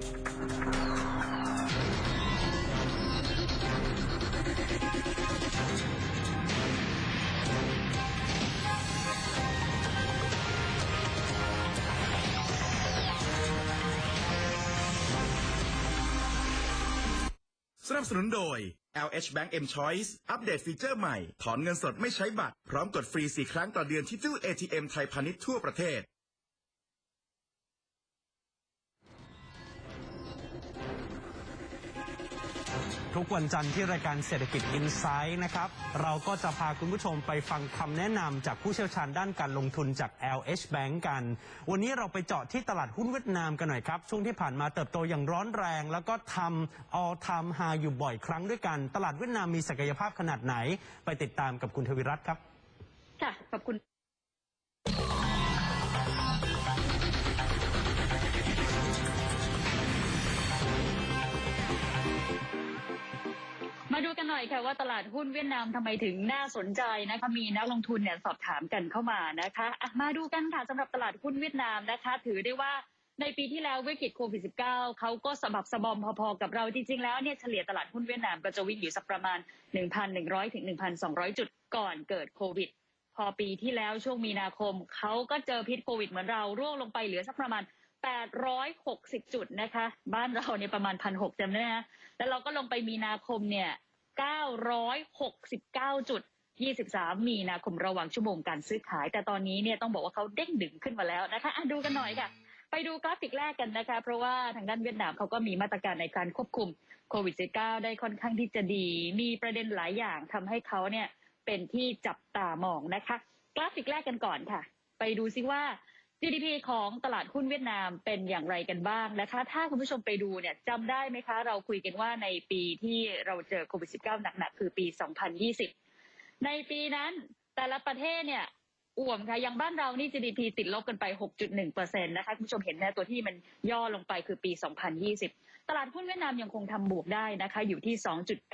สนับสนุนโดย LH Bank M Choice อัปเดตฟีเจอร์ใหม่ ถอนเงินสดไม่ใช้บัตร พร้อมกดฟรี 4 ครั้งต่อเดือนที่ตู้ ATM ไทยพาณิชย์ทั่วประเทศ ทุกวันจันทร์ที่รายการเศรษฐกิจอินไซด์นะครับ เราก็จะพาคุณผู้ชมไปฟังคำแนะนำจากผู้เชี่ยวชาญด้านการลงทุนจาก LH Bank กัน วันนี้เราไปเจาะที่ตลาดหุ้นเวียดนามกันหน่อยครับ ช่วงที่ผ่านมาเติบโตอย่างร้อนแรง แล้วก็ทำ all time high อยู่บ่อยครั้งด้วยกัน ตลาดเวียดนามมีศักยภาพขนาดไหน ไปติดตามกับคุณทวิรัตน์ครับ ค่ะ ขอบคุณ มาดูกันหน่อยค่ะว่าตลาดหุ้นเวียดนามทำไมถึงน่าสนใจนะคะมีนักลงทุนเนี่ยสอบถามกันเข้ามานะคะะมาดูกันค่ะสำหรับตลาดหุ้นเวียดนามนะคะ ถือได้ว่าในปีที่แล้ววิกฤตโควิด -19 เขาก็สะบับสะบอมพอๆกับเราจริงๆแล้วเนี่ยเฉลี่ยตลาดหุ้นเวียดนามก็จะวิ่งอยู่สักประมาณ 1,100ถึง1,200 จุดก่อนเกิดโควิด พอปีที่แล้วช่วงมีนาคมเขาก็เจอพิษโควิดเหมือนเราร่วงลงไปเหลือสักประมาณ 860 จุดนะคะ บ้านเราเนี่ยประมาณ 1,600จำได้ไหมแล้วเราก็ลงไปมีนาคมเนี่ย 969 จุด 23 มีนาคมระหว่างชั่วโมงการซื้อขาย แต่ตอนนี้เนี่ยต้องบอกว่าเขาเด้งดึงขึ้นมาแล้วนะคะดูกันหน่อยค่ะ ไปดูกราฟิกแรกกันนะคะ เพราะว่าทางด้านเวียดนามเขาก็มีมาตรการในการควบคุมโควิด -19 ได้ค่อนข้างที่จะดี มีประเด็นหลายอย่างทำให้เขาเนี่ยเป็นที่จับตามองนะคะ กราฟิกแรกกันก่อนค่ะ ไปดูซิว่า GDP ของตลาดหุ้นเวียดนามเป็นอย่างไรกันบ้างนะคะ ถ้าคุณผู้ชมไปดูเนี่ยจำได้ไหมคะ เราคุยกันว่าในปีที่เราเจอโควิด -19 หนักๆ คือปี 2020 ในปีนั้นแต่ละประเทศเนี่ยอ่วมค่ะอย่างบ้านเรานี่ GDP ติดลบกันไป 6.1%นะคะคุณผู้ชมเห็นนะตัวที่มันย่อลงไปคือปี 2020 ตลาดหุ้นเวียดนามยังคงทำบวกได้นะคะ อยู่ที่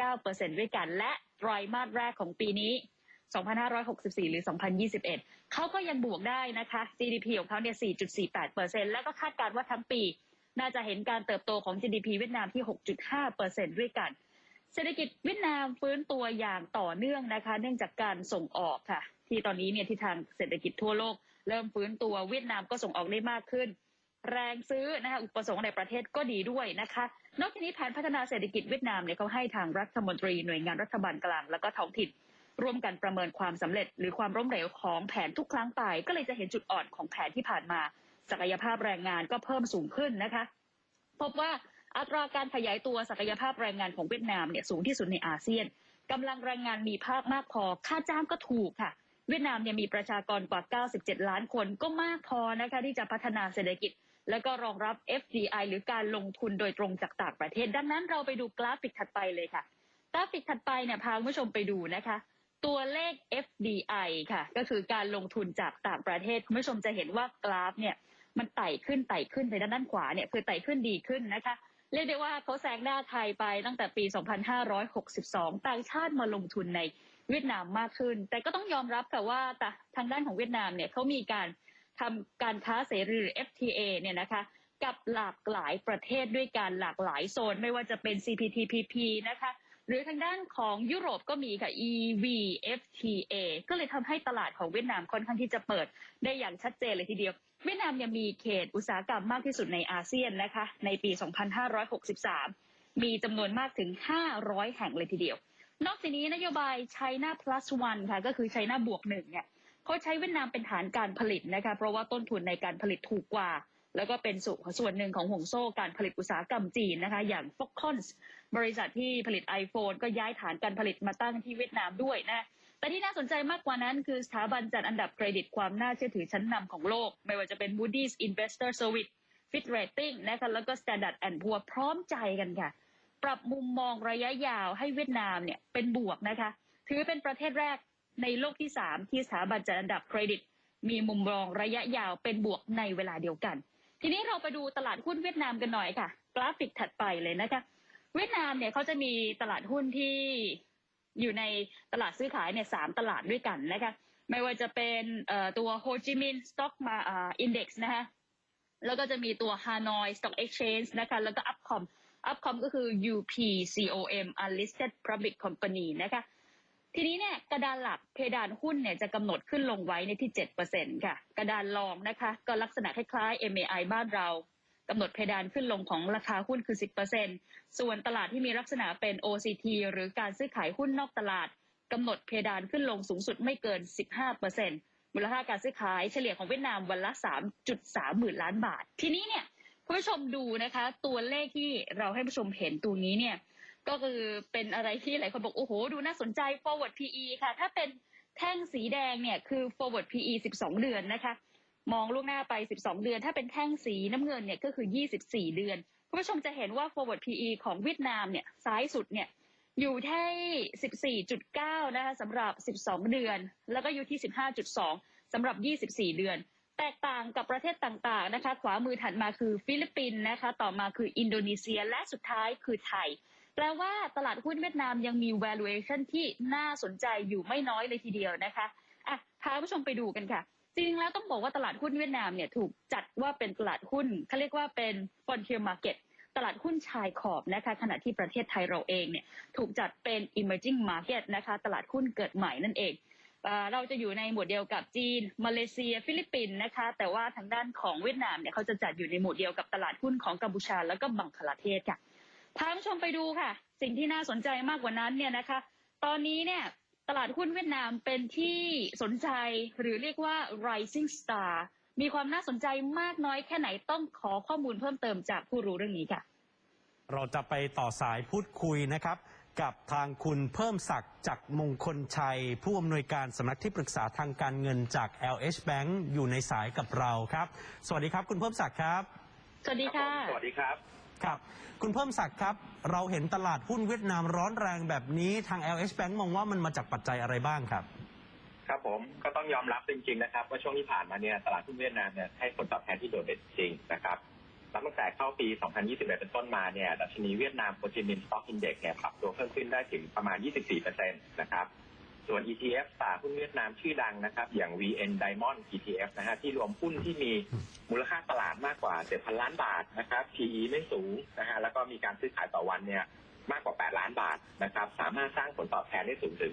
2.9%ด้วยกัน และไตรมาสแรกของปีนี้ 2564 หรือ 2021 เขาก็ยังบวกได้นะคะ GDP ของเขาเนี่ย 4.48%แล้วก็คาดการณ์ว่าทั้งปี น่าจะเห็นการเติบโตของ GDP เวียดนามที่ 6.5%ด้วยกัน เศรษฐกิจเวียดนามฟื้นตัวอย่างต่อเนื่องนะคะ เนื่องจากการส่งออกค่ะ ที่ตอนนี้เนี่ยที่ทางเศรษฐกิจทั่วโลก เริ่มฟื้นตัวเวียดนามก็ส่งออกได้มากขึ้น แรงซื้อนะคะอุปสงค์ในประเทศก็ดีด้วยนะคะ นอกจากนี้แผนพัฒนาเศรษฐกิจเวียดนามเนี่ยเขาให้ทางรัฐมนตรีหน่วยงานรัฐบาลกลางแล้วก็ท้องถิ่น ร่วมกันประเมินความสำเร็จ หรือความล้มเหลวของแผนทุกครั้งไป ก็เลยจะเห็นจุดอ่อนของแผนที่ผ่านมา ศักยภาพแรงงานก็เพิ่มสูงขึ้นนะคะ พบว่าอัตราการขยายตัวศักยภาพแรงงานของเวียดนามเนี่ยสูงที่สุดในอาเซียนกำลังแรงงานมีภาคมากพอ ค่าจ้างก็ถูกค่ะ เวียดนามเนี่ยมีประชากรกว่า 97 ล้านคนก็มากพอนะคะที่จะพัฒนาเศรษฐกิจ แล้วก็รองรับ FDI หรือการลงทุนโดยตรงจากต่างประเทศ ดังนั้นเราไปดูกราฟิกถัดไปเลยค่ะ กราฟิกถัดไปเนี่ยพาคุณผู้ชมไปดูนะคะ ตัวเลข FDI ค่ะ ก็คือการลงทุนจากต่างประเทศ คุณผู้ชมจะเห็นว่ากราฟเนี่ยมันไต่ขึ้นไต่ขึ้นไปด้านด้านขวาเนี่ยคือไต่ขึ้นดีขึ้นนะคะ เรียกได้ว่าเขาแซงหน้าไทยไปตั้งแต่ปี 2562 ต่างชาติมาลงทุนในเวียดนามมากขึ้น แต่ก็ต้องยอมรับค่ะว่าแต่ทางด้านของเวียดนามเนี่ยเขามีการทำการค้าเสรีหรือ FTA เนี่ยนะคะกับหลากหลายประเทศด้วยการหลากหลายโซน ไม่ว่าจะเป็น CPTPP นะคะ หรือทางด้านของยุโรปก็มีค่ะ EVFTA ก็เลยทำให้ตลาดของเวียดนามค่อนข้างที่จะเปิดได้อย่างชัดเจนเลยทีเดียว เวียดนามยังมีเขตอุตสาหกรรมมากที่สุดในอาเซียนนะคะ ในปี 2563 มีจำนวนมากถึง 500 แห่งเลยทีเดียว นอกจากนี้นโยบาย China Plus One ค่ะ ก็คือ China บวกหนึ่งเนี่ยเขาใช้เวียดนามเป็นฐานการผลิตนะคะ เพราะว่าต้นทุนในการผลิตถูกกว่า แล้วก็เป็นส่วนหนึ่งของห่วงโซ่การผลิตอุตสาหกรรมจีนนะคะ อย่าง Foxconn บริษัทที่ผลิต iPhone ก็ย้ายฐานการผลิตมาตั้งที่เวียดนามด้วยนะแต่ที่น่าสนใจมากกว่านั้นคือสถาบันจัดอันดับเครดิตความน่าเชื่อถือชั้นนำของโลก ไม่ว่าจะเป็น Moody's Investor Service Fitch Rating นะคะแล้วก็ Standard and Poor พร้อมใจกันค่ะ ปรับมุมมองระยะยาวให้เวียดนามเนี่ยเป็นบวกนะคะ ถือเป็นประเทศแรกในโลกที่ 3 ที่สถาบันจัดอันดับเครดิต มีมุมมองระยะยาวเป็นบวกในเวลาเดียวกัน ทีนี้เราไปดูตลาดหุ้นเวียดนามกันหน่อยค่ะ กราฟิกถัดไปเลยนะคะ เวียดนามเนี่ยเขาจะมีตลาดหุ้นที่อยู่ในตลาดซื้อขายเนี่ยสามตลาดด้วยกันนะคะ ไม่ว่าจะเป็นตัวโฮจิมินห์สต็อกมาอ่าอินเด็กซ์นะคะแล้วก็จะมีตัว Hanoi Stock Exchange นะคะ แล้วก็ Upcom Upcom ก็คือ UPCOM Unlisted Public Company นะคะ ทีนี้เนี่ยกระดานหลักเพดานหุ้นเนี่ยจะกำหนดขึ้นลงไว้ในที่ 7%ค่ะ กระดานรองนะคะ ก็ลักษณะคล้ายๆ MAI บ้านเรากำหนดเพดานขึ้นลงของราคาหุ้นคือ 10%ส่วนตลาดที่มีลักษณะเป็น OCT หรือการซื้อขายหุ้นนอกตลาดกำหนดเพดานขึ้นลงสูงสุดไม่เกิน 15%มูลค่าการซื้อขายเฉลี่ยของเวียดนามวันละ 3.3 หมื่นล้านบาท ทีนี้เนี่ยคุณผู้ชมดูนะคะ ตัวเลขที่เราให้ผู้ชมเห็นตัวนี้เนี่ย ก็คือเป็นอะไรที่หลายคนบอก โอ้โห ดูน่าสนใจ forward PE ค่ะ ถ้าเป็นแท่งสีแดงเนี่ยคือ forward PE 12 เดือนนะคะ มองล่วงหน้าไป 12 เดือน ถ้าเป็นแท่งสีน้ำเงินเนี่ยก็คือ 24 เดือน คุณผู้ชมจะเห็นว่า forward PE ของเวียดนามเนี่ยซ้ายสุดเนี่ยอยู่ที่ 14.9 นะคะสำหรับ 12 เดือน แล้วก็อยู่ที่ 15.2 สำหรับ 24 เดือน แตกต่างกับประเทศต่างๆนะคะ ขวามือถัดมาคือฟิลิปปินส์นะคะ ต่อมาคืออินโดนีเซีย และสุดท้ายคือไทย แปลว่าตลาดหุ้นเวียดนามยังมี valuation ที่น่าสนใจอยู่ไม่น้อยเลยทีเดียวนะคะอะพาผู้ชมไปดูกันค่ะ จริงแล้วต้องบอกว่าตลาดหุ้นเวียดนามเนี่ยถูกจัดว่าเป็นตลาดหุ้นเขาเรียกว่าเป็น frontier market ตลาดหุ้นชายขอบนะคะขณะที่ประเทศไทยเราเองเนี่ยถูกจัดเป็น emerging market นะคะตลาดหุ้นเกิดใหม่นั่นเองเอ่อเราจะอยู่ในหมวดเดียวกับจีน มาเลเซีย ฟิลิปปินส์นะคะ แต่ว่าทางด้านของเวียดนามเนี่ยเขาจะจัดอยู่ในหมวดเดียวกับตลาดหุ้นของกัมพูชาแล้วก็บังคลาเทศค่ะ พาผู้ชมไปดูค่ะ สิ่งที่น่าสนใจมากกว่านั้นเนี่ยนะคะ ตอนนี้เนี่ยตลาดหุ้นเวียดนามเป็นที่สนใจหรือเรียกว่า rising star มีความน่าสนใจมากน้อยแค่ไหนต้องขอข้อมูลเพิ่มเติมจากผู้รู้เรื่องนี้ค่ะ เราจะไปต่อสายพูดคุยนะครับ กับทางคุณเพิ่มศักดิ์จากมงคลชัย ผู้อำนวยการสำนักที่ปรึกษาทางการเงินจาก LH Bank อยู่ในสายกับเราครับ สวัสดีครับ คุณเพิ่มศักดิ์ครับ สวัสดีค่ะ สวัสดีครับ ครับ คุณเพิ่มศักดิ์ครับ เราเห็นตลาดหุ้นเวียดนามร้อนแรงแบบนี้ทาง LH Bank มองว่ามันมาจากปัจจัยอะไรบ้างครับ ครับผมก็ต้องยอมรับจริงๆนะครับว่าช่วงที่ผ่านมาเนี่ยตลาดหุ้นเวียดนามเนี่ยให้ผลตอบแทนที่โดดเด่นจริงนะครับนับตั้งแต่เข้าปี 2021 เป็นต้นมาเนี่ยดัชนีเวียดนามโคจิมินสต็อกอินเด็กซ์เนี่ยปรับตัวเพิ่มขึ้นได้ถึงประมาณ 24%นะครับ ส่วน ETF ตลาดหุ้นเวียดนามชื่อดังนะครับ อย่าง VN Diamond ETF นะฮะที่รวมหุ้นที่มีมูลค่าตลาดมากกว่า 7,000 ล้านบาทนะครับ PE ไม่สูงนะฮะแล้วก็มีการซื้อขายต่อวันเนี่ยมากกว่า 8 ล้านบาทนะครับ สามารถสร้างผลตอบแทนได้สูงถึง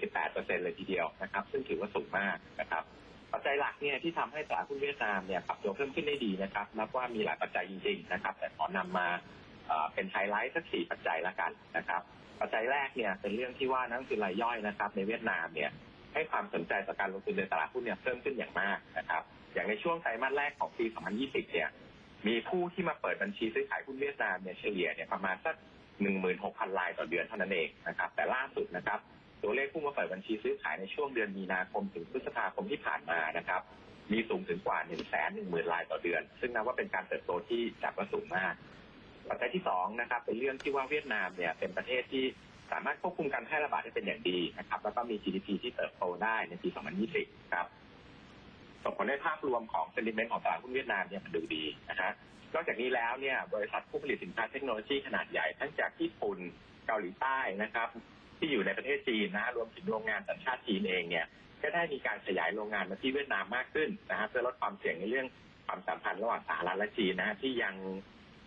48%เลยทีเดียวนะครับ ซึ่งถือว่าสูงมากนะครับ ปัจจัยหลักเนี่ยที่ทำให้ตลาดหุ้นเวียดนามเนี่ยปรับตัวเพิ่มขึ้นได้ดีนะครับนับว่ามีหลายปัจจัยจริงๆนะครับ แต่ขอนำมาเอ่อเป็นไฮไลท์สักสี่ปัจจัยละกันนะครับ ปัจจัยแรกเนี่ยเป็นเรื่องที่ว่านักลงทุนรายย่อยนะครับ ในเวียดนามเนี่ยให้ความสนใจต่อการลงทุนในตลาดหุ้นเนี่ยเพิ่มขึ้นอย่างมากนะครับ อย่างในช่วงไตรมาสแรกของปี 2020 เนี่ยมีผู้ที่มาเปิดบัญชีซื้อขายหุ้นเวียดนามเนี่ยเฉลี่ยเนี่ยประมาณสัก 16,000รายต่อเดือนเท่านั้นเองนะครับ แต่ล่าสุดนะครับ ตัวเลขผู้มาเปิดบัญชีซื้อขายในช่วงเดือนมีนาคมถึงพฤษภาคมที่ผ่านมานะครับ มีสูงถึงกว่า 1 1 0 0 0 0รายต่อเดือน ซึ่งนับว่าเป็นการเติบโตที่จัดว่าสูงมาก ปัจจัยที่สองนะครับเป็นเรื่องที่ว่าเวียดนามเนี่ยเป็นประเทศที่สามารถควบคุมการแพร่ระบาดได้เป็นอย่างดีนะครับ แล้วก็มี GDP ที่เติบโตได้ในปี 2020 ครับส่งผลให้ภาพรวมของเซนิเมนต์ของตลาดหุ้นเวียดนามเนี่ยมันดูดีนะฮะนอกจากนี้แล้วเนี่ยบริษัทผู้ผลิตสินค้าเทคโนโลยีขนาดใหญ่ทั้งจากญี่ปุ่นเกาหลีใต้นะครับ ที่อยู่ในประเทศจีนนะฮะรวมถึงโรงงานสัญชาติจีนเองเนี่ยก็ได้มีการขยายโรงงานมาที่เวียดนามมากขึ้นนะฮะเพื่อลดความเสี่ยงในเรื่องความสัมพันธ์ระหว่างสหรัฐและจีนนะฮะที่ยัง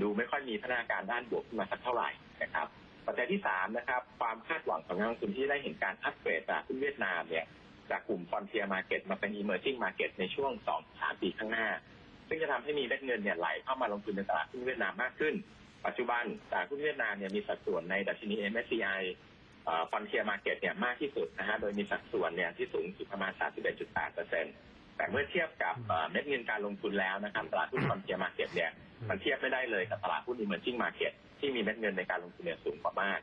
ดูไม่ค่อยมีพัฒนาการด้านบวกขึ้นมาสักเท่าไหร่นะครับปัจจัยที่สามนะครับความคาดหวังของนักลงทุนที่ได้เห็นการอัปเกรดตลาดหุ้นเวียดนามเนี่ยจากกลุ่ม frontier market มาเป็น emerging market ในช่วงสองสามปีข้างหน้า ซึ่งจะทำให้มีเม็ดเงินเนี่ยไหลเข้ามาลงทุนในตลาดหุ้นเวียดนามมากขึ้น ปัจจุบันตลาดหุ้นเวียดนามเนี่ยมีสัดส่วนในดัชนี MSCI ฟอนเทียมาเก็ตเนี่ยมากที่สุดนะฮะโดยมีสัดส่วนเนี่ยที่สูงสุดประมาณ 31.8เปอร์เซ็นต์ แต่เมื่อเทียบกับเอ่อเม็ดเงินการลงทุนแล้วนะครับตลาดหุ้นฟอนเทียมาเก็ตเนี่ยมันเทียบไม่ได้เลยกับตลาดหุ้น emerging market ที่มีเม็ดเงินในการลงทุนเนี่ยสูงกว่ามาก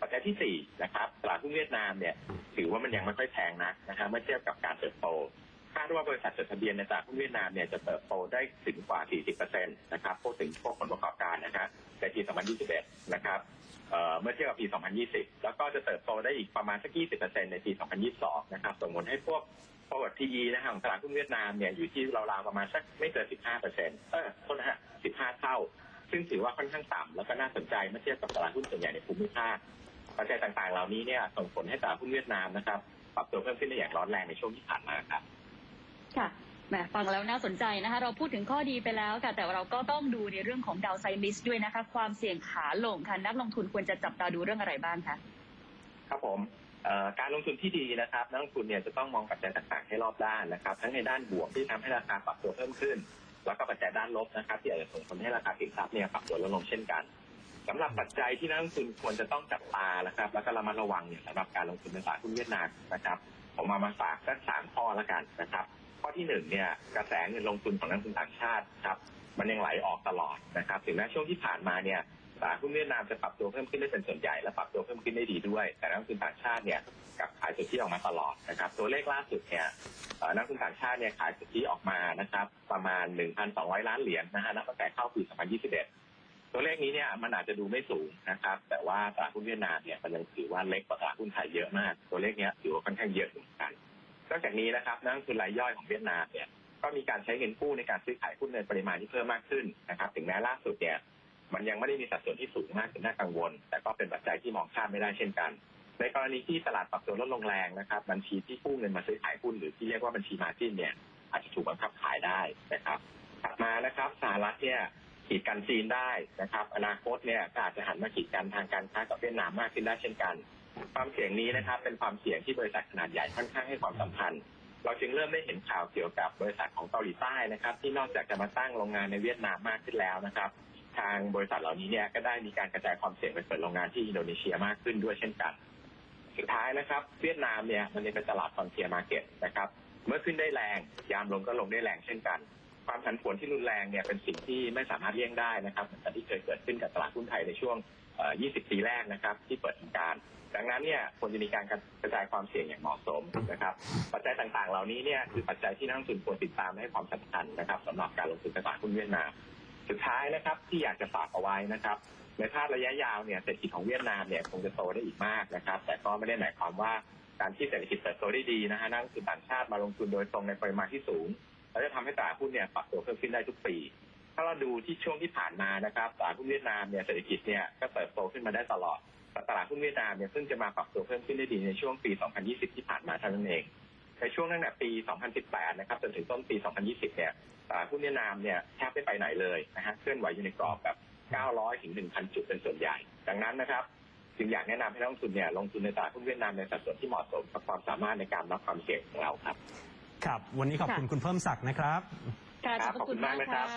ปัจจัยที่สี่นะครับตลาดหุ้นเวียดนามเนี่ยถือว่ามันยังไม่ค่อยแพงนักนะฮะเมื่อเทียบกับการเติบโตคาดว่าบริษัทจดทะเบียนในตลาดหุ้นเวียดนามเนี่ยจะเติบโตได้ถึงกว่า 40%นะครับพูดถึงพวกผลประกอบการนะฮะในปี 2021 นะครับเอ่อเมื่อเทียบกับปี 2020 แล้วก็จะเติบโตได้อีกประมาณสัก 20%ในปี 2022 นะครับส่งผลให้พวก forward PE นะฮะของตลาดหุ้นเวียดนามเนี่ยอยู่ที่ราวๆประมาณสักไม่เกิน 15%เออโทษนะฮะ 15 เท่า ซึ่งถือว่าค่อนข้างต่ำแล้วก็น่าสนใจเมื่อเทียบกับตลาดหุ้นส่วนใหญ่ในภูมิภาคปัจจัยต่างๆ เหล่านี้เนี่ยส่งผลให้ตลาดหุ้นเวียดนามนะครับปรับตัวเพิ่มขึ้นได้อย่างร้อนแรงในช่วงที่ผ่านมาครับค่ะแหมฟังแล้วน่าสนใจนะคะ เราพูดถึงข้อดีไปแล้วค่ะ แต่เราก็ต้องดูในเรื่องของดาวไซลิสด้วยนะคะ ความเสี่ยงขาลงค่ะ นักลงทุนควรจะจับตาดูเรื่องอะไรบ้างคะ ครับผมเอ่อ การลงทุนที่ดีนะครับนักลงทุนเนี่ยจะต้องมองปัจจัยต่างๆให้รอบด้านนะครับ ทั้งในด้านบวกที่ทำให้ราคาปรับตัวเพิ่มขึ้น แล้วก็ปัจจัยด้านลบนะครับ ที่อาจจะส่งผลให้ราคาสินทรัพย์เนี่ยปรับตัวลดลงเช่นกันสำหรับปัจจัยที่นักลงทุนควรจะต้องจับตานะครับ แล้วก็ระมัดระวังเนี่ยสำหรับการลงทุนในตลาดหุ้นเวียดนามนะครับผมมามาฝากสักสามข้อแล้วกันนะครับ ข้อที่หนึ่งเนี่ยกระแสเงินลงทุนของนักลงทุนต่างชาติครับมันยังไหลออกตลอดนะครับ ถึงแม้ช่วงที่ผ่านมาเนี่ย ตลาดหุ้นเวียดนามจะปรับตัวเพิ่มขึ้นได้เป็นส่วนใหญ่และปรับตัวเพิ่มขึ้นได้ดีด้วย แต่นักลงทุนต่างชาติเนี่ยกับขายสุทธิออกมาตลอดนะครับ ตัวเลขล่าสุดเนี่ยนักลงทุนต่างชาติเนี่ยขายสุทธิออกมานะครับ ประมาณ 1,200 ล้านเหรียญนะฮะนับตั้งแต่เข้าปี2021 ตัวเลขนี้เนี่ยมันอาจจะดูไม่สูงนะครับ แต่ว่าตลาดหุ้นเวียดนามเนี่ยมันยังถือว่าเล็กกว่าตลาดหุ้นไทยเยอะมาก ตัวเลขเนี้ยถือว่าค่อนข้างเยอะเหมือนกันนอกจากนี้นะครับนักลงทุนรายย่อยของเวียดนามเนี่ยก็มีการใช้เงินกู้ในการซื้อขายหุ้นในปริมาณที่เพิ่มมากขึ้นนะครับ ถึงแม้ล่าสุดเนี่ย มันยังไม่ได้มีสัดส่วนที่สูงมากจนน่ากังวล แต่ก็เป็นปัจจัยที่มองข้ามไม่ได้เช่นกัน ในกรณีที่ตลาดปรับตัวลดลงแรงนะครับ บัญชีที่กู้เงินมาซื้อขายหุ้นหรือที่เรียกว่าบัญชีมาจิ้นเนี่ยอาจจะถูกบังคับขายได้นะครับถัดมานะครับสหรัฐเนี่ยขีดกันจีนได้นะครับ อนาคตเนี่ยก็อาจจะหันมาขีดกันทางการค้ากับเวียดนามมากขึ้นได้เช่นกัน ความเสี่ยงนี้นะครับเป็นความเสี่ยงที่บริษัทขนาดใหญ่ค่อนข้างให้ความสำคัญเราจึงเริ่มได้เห็นข่าวเกี่ยวกับบริษัทของเกาหลีใต้นะครับ ที่นอกจากจะมาตั้งโรงงานในเวียดนามมากขึ้นแล้วนะครับ ทางบริษัทเหล่านี้เนี่ยก็ได้มีการกระจายความเสี่ยงไปเปิดโรงงานที่อินโดนีเซียมากขึ้นด้วยเช่นกัน สุดท้ายนะครับ เวียดนามเนี่ยมันเป็นตลาดฟอนเทียมาร์เก็ตนะครับ เมื่อขึ้นได้แรง ยามลงก็ลงได้แรงเช่นกัน ความผันผวนที่รุนแรงเนี่ยเป็นสิ่งที่ไม่สามารถเลี่ยงได้นะครับเหมือนกับที่เคยเกิดขึ้นกับตลาดหุ้นไทยในช่วง 20 ปีแรกนะครับ ที่เปิดทำการ ดังนั้นเนี่ยควรจะมีการกระจายความเสี่ยงอย่างเหมาะสมนะครับ ปัจจัยต่างๆ เหล่านี้เนี่ยคือปัจจัยที่นักลงทุนควรติดตามและให้ความสำคัญนะครับสำหรับการลงทุนในตลาดหุ้นเวียดนาม สุดท้ายนะครับที่อยากจะฝากเอาไว้นะครับในภาพระยะยาวเนี่ยเศรษฐกิจของเวียดนามเนี่ยคงจะโตได้อีกมากนะครับ แต่ก็ไม่ได้หมายความว่าการที่เศรษฐกิจเติบโตได้ดีนะฮะนักลงทุนต่างชาติมาลงทุนโดยตรงในปริมาณที่สูงแล้วจะทำให้ตลาดหุ้นเนี่ยปรับตัวเพิ่มขึ้นได้ทุกปี ถ้าเราดูที่ช่วงที่ผ่านมานะครับตลาดหุ้นเวียดนามเนี่ยเศรษฐกิจเนี่ยก็เติบโตขึ้นมาได้ตลอดแต่ตลาดหุ้นเวียดนามเนี่ยเพิ่งจะมาปรับตัวเพิ่มขึ้นได้ดีในช่วงปี 2020 ที่ผ่านมาเท่านั้นเองในช่วงตั้งแต่ปี 2018 นะครับจนถึงต้นปี 2020 เนี่ย ตลาดหุ้นเวียดนามเนี่ยแทบไม่ไปไหนเลยนะฮะเคลื่อนไหวอยู่ในกรอบแบบ 900 ถึง 1,000 จุดเป็นส่วนใหญ่ ดังนั้นนะครับจึงอยากแนะนำให้นักลงทุนเนี่ยลงทุนในตลาดหุ้นเวียดนามในสัดส่วนที่เหมาะสมกับความสามารถในการรับความเสี่ยงของเราครับ ครับ วันนี้ขอบคุณคุณเพิ่มศักดิ์นะครับค่ะคขรัอบบพระคุณขอบคุณากกมามค่ะนะครับ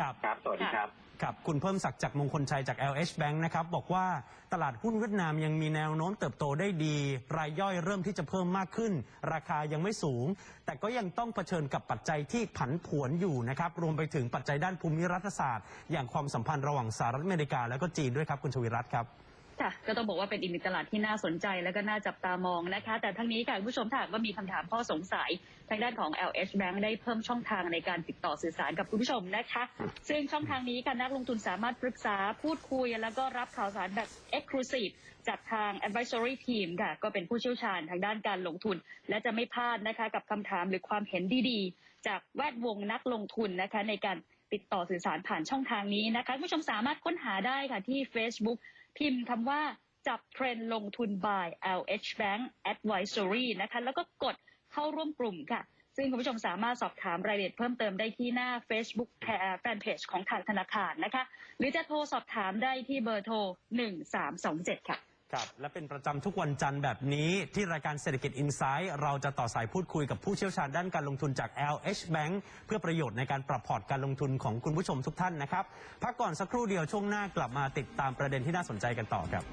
ครับครับ สวัสดีครับ ครับคุณเพิ่มศักดิ์จากมงคลชัยจาก LH Bank นะครับบอกว่าตลาดหุ้นเวียดนามยังมีแนวโน้มเติบโตได้ดี รายย่อยเริ่มที่จะเพิ่มมากขึ้น ราคายังไม่สูง แต่ก็ยังต้องเผชิญกับปัจจัยที่ผันผวนอยู่นะครับรวมไปถึงปัจจัยด้านภูมิรัฐศาสตร์ อย่างความสัมพันธ์ระหว่างสหรัฐอเมริกาและก็จีนด้วยครับคุณชวิรัตน์ครับ ค่ะก็ต้องบอกว่าเป็นอีกหนึ่งตลาดที่น่าสนใจและก็น่าจับตามองนะคะ แต่ทั้งนี้ค่ะคุณผู้ชมถ้าหากว่ามีคำถามข้อสงสัย ทางด้านของ LH Bank ได้เพิ่มช่องทางในการติดต่อสื่อสารกับคุณผู้ชมนะคะ ซึ่งช่องทางนี้ค่ะนักลงทุนสามารถปรึกษาพูดคุย แล้วก็รับข่าวสารแบบ Exclusive จากทาง Advisory Team ค่ะ ก็เป็นผู้เชี่ยวชาญทางด้านการลงทุน และจะไม่พลาดนะคะกับคำถามหรือความเห็นดีๆ จากแวดวงนักลงทุนนะคะในการติดต่อสื่อสารผ่านช่องทางนี้นะคะผู้ชมสามารถค้นหาได้ค่ะที่ Facebook พิมพ์คำว่าจับเทรนลงทุน by LH Bank Advisory นะคะแล้วก็กดเข้าร่วมกลุ่มค่ะ ซึ่งคุณผู้ชมสามารถสอบถามรายละเอียดเพิ่มเติมได้ที่หน้า Facebook แฟนเพจของทางธนาคารนะคะ หรือจะโทรสอบถามได้ที่เบอร์โทร 1327 ค่ะ ครับและเป็นประจำทุกวันจันทร์แบบนี้ที่รายการเศรษฐกิจอินไซด์เราจะต่อสายพูดคุยกับผู้เชี่ยวชาญด้านการลงทุนจาก LH Bank เพื่อประโยชน์ในการปรับพอร์ตการลงทุนของคุณผู้ชมทุกท่านนะครับ พักก่อนสักครู่เดียวช่วงหน้ากลับมาติดตามประเด็นที่น่าสนใจกันต่อครับ